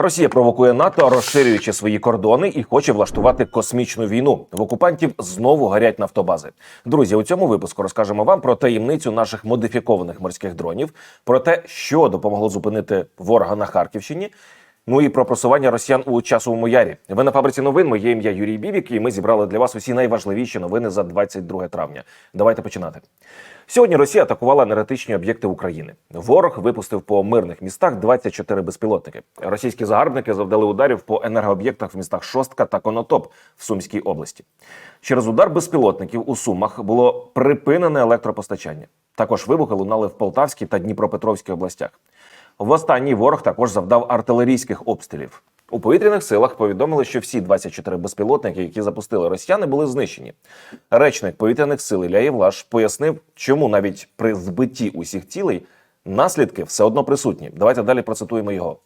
Росія провокує НАТО, розширюючи свої кордони і хоче влаштувати космічну війну. В окупантів знову горять нафтобази. Друзі, у цьому випуску розкажемо вам про таємницю наших модифікованих морських дронів, про те, що допомогло зупинити ворога на Харківщині. Ну і про просування росіян у часовому ярі. Ви на фабриці новин. Моє ім'я Юрій Бібік, і ми зібрали для вас усі найважливіші новини за 22 травня. Давайте починати. Сьогодні Росія атакувала енергетичні об'єкти України. Ворог випустив по мирних містах 24 безпілотники. Російські загарбники завдали ударів по енергооб'єктах в містах Шостка та Конотоп в Сумській області. Через удар безпілотників у Сумах було припинене електропостачання. Також вибухи лунали в Полтавській та Дніпропетровській областях. В останній ворог також завдав артилерійських обстрілів. У повітряних силах повідомили, що всі 24 безпілотники, які запустили росіяни, були знищені. Речник повітряних сил Ілля Євлаш пояснив, чому навіть при збитті усіх цілей наслідки все одно присутні. Давайте далі процитуємо його.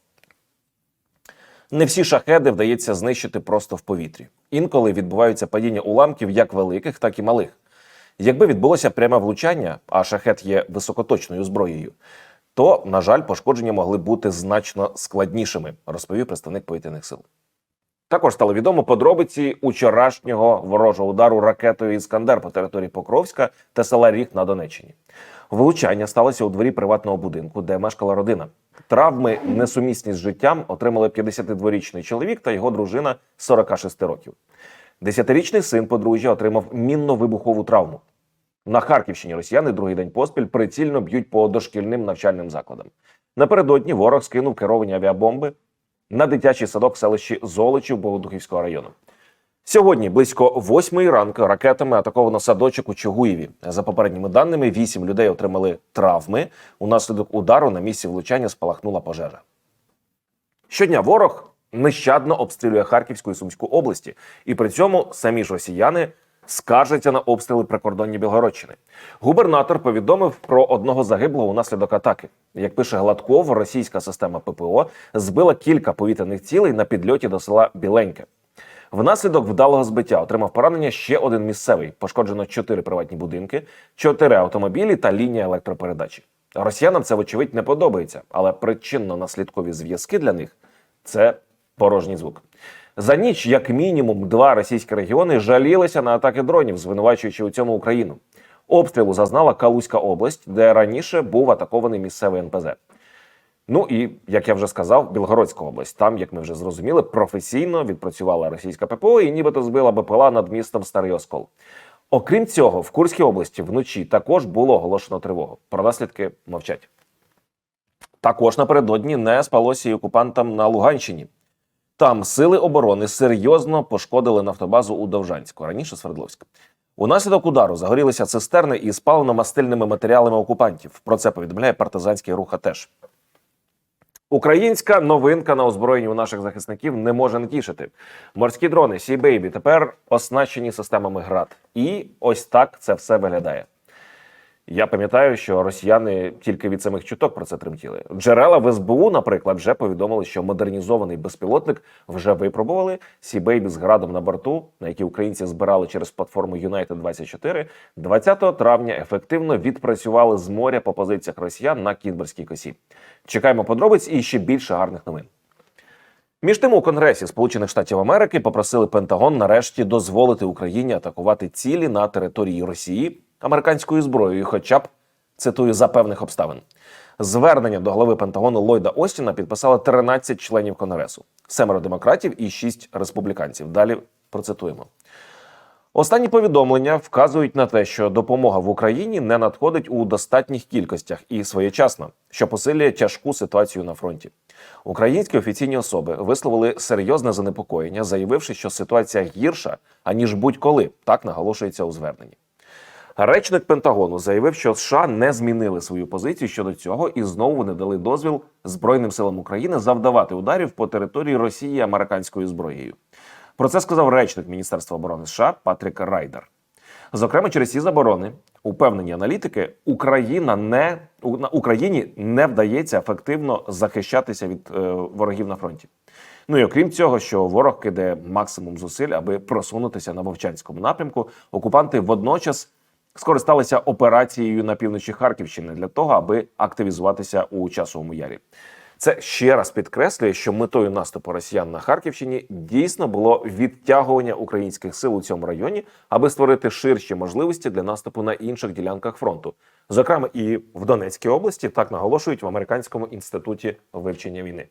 Не всі шахеди вдається знищити просто в повітрі. Інколи відбуваються падіння уламків як великих, так і малих. Якби відбулося пряме влучання, а шахет є високоточною зброєю, то, на жаль, пошкодження могли бути значно складнішими, розповів представник повітряних сил. Також стало відомо подробиці учорашнього ворожого удару ракетою Іскандер по території Покровська та села Ріг на Донеччині. Влучання сталося у дворі приватного будинку, де мешкала родина. Травми, несумісні з життям, отримали 52-річний чоловік та його дружина 46 років. Десятирічний син подружжя отримав мінно-вибухову травму. На Харківщині росіяни другий день поспіль прицільно б'ють по дошкільним навчальним закладам. Напередодні ворог скинув керовані авіабомби на дитячий садок в селищі Золочів Богодухівського району. Сьогодні близько восьмої ранку ракетами атаковано садочок у Чугуєві. За попередніми даними, вісім людей отримали травми. Унаслідок удару на місці влучання спалахнула пожежа. Щодня ворог нещадно обстрілює Харківську і Сумську області, і при цьому самі ж росіяни скаржаться на обстріли прикордонні Білгородщини. Губернатор повідомив про одного загиблого унаслідок атаки. Як пише Гладков, російська система ППО збила кілька повітряних цілей на підльоті до села Біленьке. Внаслідок вдалого збиття отримав поранення ще один місцевий. Пошкоджено чотири приватні будинки, чотири автомобілі та лінія електропередачі. Росіянам це вочевидь не подобається, але причинно-наслідкові зв'язки для них це порожній звук. За ніч, як мінімум, два російські регіони жалілися на атаки дронів, звинувачуючи у цьому Україну. Обстрілу зазнала Калузька область, де раніше був атакований місцевий НПЗ. Ну і як я вже сказав, Білгородська область. Там, як ми вже зрозуміли, професійно відпрацювала російська ППО і нібито збила БПЛА над містом Старий Оскол. Окрім цього, в Курській області вночі також було оголошено тривогу. Про наслідки мовчать. Також напередодні не спалося і окупантам на Луганщині. Там сили оборони серйозно пошкодили нафтобазу у Довжанську, раніше Свердловська. Унаслідок удару загорілися цистерни із паливно-мастильними матеріалами окупантів. Про це повідомляє партизанський рух теж. Українська новинка на озброєнні у наших захисників не може не тішити. Морські дрони Sea Baby тепер оснащені системами ГРАД. І ось так це все виглядає. Я пам'ятаю, що росіяни тільки від самих чуток про це тремтіли. Джерела в СБУ, наприклад, вже повідомили, що модернізований безпілотник вже випробували. Сібейбі з градом на борту, на які українці збирали через платформу United 24 20 травня ефективно відпрацювали з моря по позиціях росіян на Кінберській косі. Чекаємо подробиць і ще більше гарних новин. Між тим у Конгресі Сполучених Штатів Америки попросили Пентагон нарешті дозволити Україні атакувати цілі на території Росії американською зброєю, хоча б цитую за певних обставин. Звернення до голови Пентагону Ллойда Остіна підписали 13 членів Конгресу, семеро демократів і 6 республіканців. Далі процитуємо. Останні повідомлення вказують на те, що допомога в Україні не надходить у достатніх кількостях і своєчасно, що посилює тяжку ситуацію на фронті. Українські офіційні особи висловили серйозне занепокоєння, заявивши, що ситуація гірша аніж будь-коли. Так наголошується у зверненні. Речник Пентагону заявив, що США не змінили свою позицію щодо цього і знову не дали дозвіл Збройним силам України завдавати ударів по території Росії американською зброєю. Про це сказав речник Міністерства оборони США Патрік Райдер. Зокрема, через ці заборони, упевнені аналітики, Україна не Україні не вдається ефективно захищатися від е, ворогів на фронті. Ну і окрім цього, що ворог кидає максимум зусиль, аби просунутися на Вовчанському напрямку, окупанти водночас скористалися операцією на півночі Харківщини для того, аби активізуватися у часовому ярі. Це ще раз підкреслює, що метою наступу росіян на Харківщині дійсно було відтягування українських сил у цьому районі, аби створити ширші можливості для наступу на інших ділянках фронту, зокрема і в Донецькій області, так наголошують в американському інституті вивчення війни.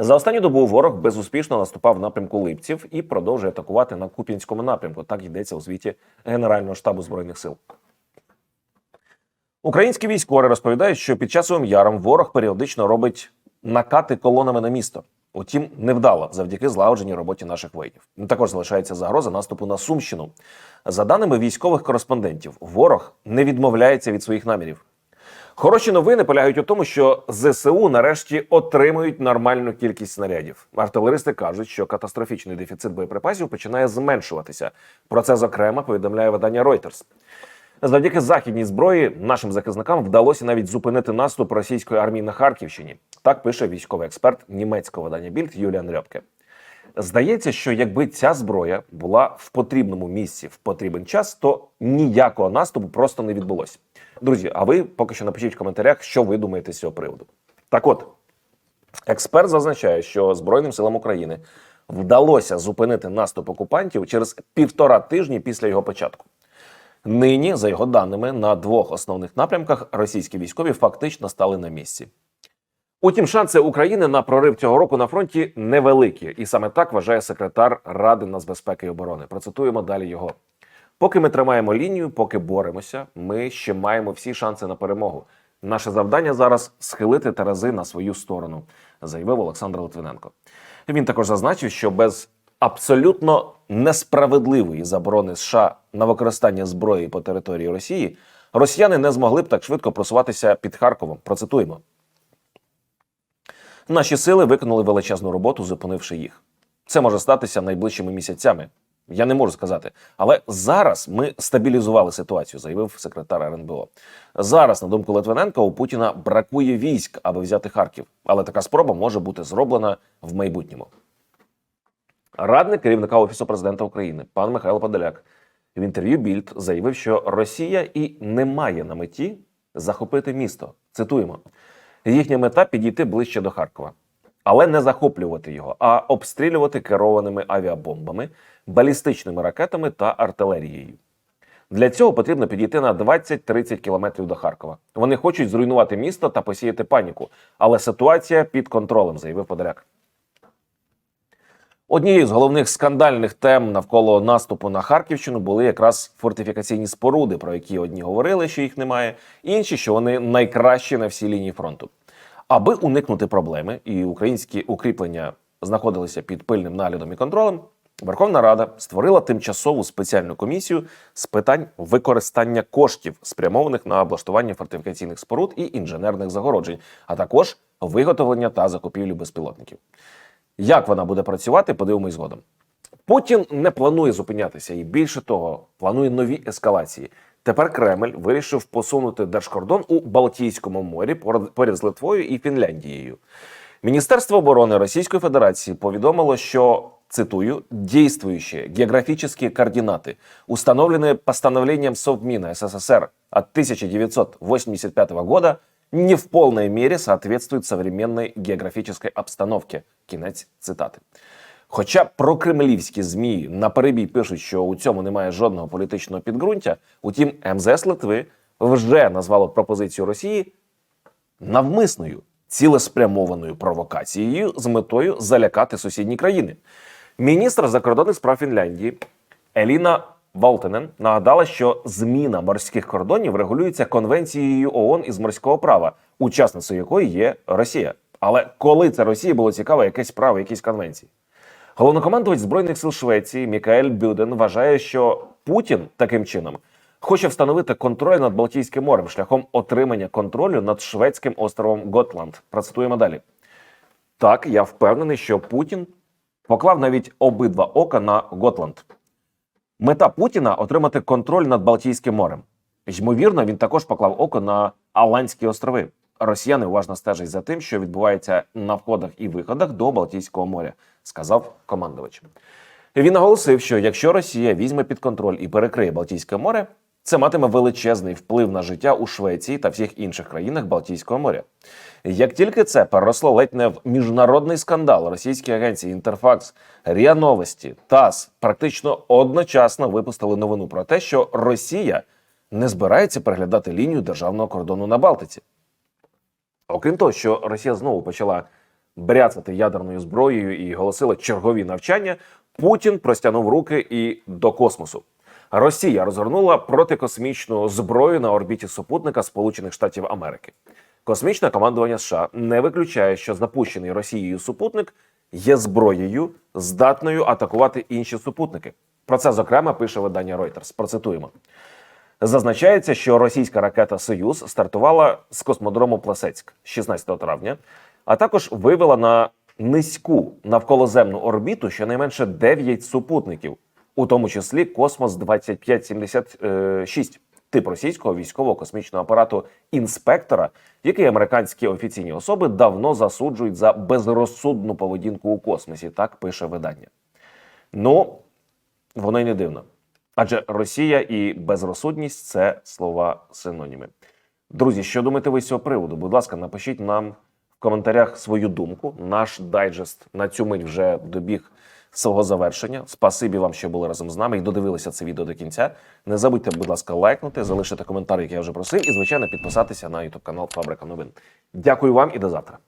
За останню добу ворог безуспішно наступав в напрямку Липців і продовжує атакувати на Куп'янському напрямку. Так йдеться у звіті Генерального штабу збройних сил. Українські військові розповідають, що під часовим яром ворог періодично робить накати колонами на місто. Утім, невдало завдяки злагодженій роботі наших воїнів. Також залишається загроза наступу на Сумщину. За даними військових кореспондентів, ворог не відмовляється від своїх намірів. Хороші новини полягають у тому, що ЗСУ нарешті отримують нормальну кількість снарядів. Артилеристи кажуть, що катастрофічний дефіцит боєприпасів починає зменшуватися. Про це зокрема повідомляє видання Reuters. Завдяки західній зброї нашим захисникам вдалося навіть зупинити наступ російської армії на Харківщині. Так пише військовий експерт німецького видання Більд Юліан Рьопке. Здається, що якби ця зброя була в потрібному місці в потрібен час, то ніякого наступу просто не відбулося. Друзі, а ви поки що напишіть в коментарях, що ви думаєте з цього приводу. Так от, експерт зазначає, що Збройним силам України вдалося зупинити наступ окупантів через півтора тижні після його початку. Нині, за його даними, на двох основних напрямках російські військові фактично стали на місці. Утім, шанси України на прорив цього року на фронті невеликі, і саме так вважає секретар Ради нацбезпеки і оборони. Процитуємо далі його. Поки ми тримаємо лінію, поки боремося, ми ще маємо всі шанси на перемогу. Наше завдання зараз схилити Терези на свою сторону, заявив Олександр Литвиненко. Він також зазначив, що без абсолютно несправедливої заборони США на використання зброї по території Росії росіяни не змогли б так швидко просуватися під Харковом. Процитуємо. Наші сили виконали величезну роботу, зупинивши їх. Це може статися найближчими місяцями. Я не можу сказати. Але зараз ми стабілізували ситуацію, заявив секретар РНБО. Зараз, на думку Литвиненка, у Путіна бракує військ, аби взяти Харків. Але така спроба може бути зроблена в майбутньому. Радник керівника Офісу президента України пан Михайло Подоляк в інтерв'ю Більд заявив, що Росія і не має на меті захопити місто. Цитуємо: їхня мета підійти ближче до Харкова, але не захоплювати його, а обстрілювати керованими авіабомбами, балістичними ракетами та артилерією. Для цього потрібно підійти на 20-30 кілометрів до Харкова. Вони хочуть зруйнувати місто та посіяти паніку, але ситуація під контролем, заявив Подоляк. Однією з головних скандальних тем навколо наступу на Харківщину були якраз фортифікаційні споруди, про які одні говорили, що їх немає, інші, що вони найкращі на всій лінії фронту. Аби уникнути проблеми, і українські укріплення знаходилися під пильним наглядом і контролем. Верховна Рада створила тимчасову спеціальну комісію з питань використання коштів, спрямованих на облаштування фортифікаційних споруд і інженерних загороджень, а також виготовлення та закупівлю безпілотників. Як вона буде працювати, подивимось згодом. Путін не планує зупинятися і більше того, планує нові ескалації. Тепер Кремль вирішив посунути держкордон у Балтійському морі поряд з Литвою і Фінляндією. Міністерство оборони Російської Федерації повідомило, що цитую «действующие географические координаты, установленные постановлением Совмина СССР от 1985 года, не в полной мере соответствуют современной географической обстановке. Кінець цитати. Хоча прокремлівські змі на перебій пишуть, що у цьому немає жодного політичного підґрунтя, утім, МЗС Литви вже назвало пропозицію Росії навмисною цілеспрямованою провокацією з метою залякати сусідні країни. Міністр закордонних справ Фінляндії Еліна Валтенен нагадала, що зміна морських кордонів регулюється конвенцією ООН із морського права, учасницею якої є Росія. Але коли це Росії було цікаво якесь право, якісь конвенції? Головнокомандувач збройних сил Швеції Мікаель Бюден вважає, що Путін таким чином хоче встановити контроль над Балтійським морем шляхом отримання контролю над шведським островом Готланд. Процитуємо далі. Так, я впевнений, що Путін поклав навіть обидва ока на Готланд. Мета Путіна отримати контроль над Балтійським морем. Ймовірно, він також поклав око на Аланські острови. Росіяни уважно стежать за тим, що відбувається на входах і виходах до Балтійського моря, сказав командувач. Він наголосив, що якщо Росія візьме під контроль і перекриє Балтійське море, Це матиме величезний вплив на життя у Швеції та всіх інших країнах Балтійського моря. Як тільки це переросло ледь не в міжнародний скандал, російські агенції Інтерфакс, РІА Новості, ТАСС практично одночасно випустили новину про те, що Росія не збирається переглядати лінію державного кордону на Балтиці. Окрім того, що Росія знову почала бряцати ядерною зброєю і голосила чергові навчання, Путін простягнув руки і до космосу. Росія розгорнула протикосмічну зброю на орбіті супутника Сполучених Штатів Америки. Космічне командування США не виключає, що запущений Росією супутник є зброєю, здатною атакувати інші супутники. Про це зокрема пише видання Reuters. Процитуємо. Зазначається, що російська ракета Союз стартувала з космодрому Пласецьк 16 травня, а також вивела на низьку навколоземну орбіту щонайменше 9 супутників, у тому числі Космос 2576, тип російського військового космічного апарату інспектора, який американські офіційні особи давно засуджують за безрозсудну поведінку у космосі. Так пише видання. Ну, воно й не дивно. Адже Росія і безрозсудність це слова синоніми. Друзі, що думаєте ви з цього приводу? Будь ласка, напишіть нам в коментарях свою думку. Наш дайджест на цю мить вже добіг свого завершення. Спасибі вам, що були разом з нами і додивилися це відео до кінця. Не забудьте, будь ласка, лайкнути, залишити коментар, як я вже просив, і звичайно підписатися на YouTube канал Фабрика Новин. Дякую вам і до завтра.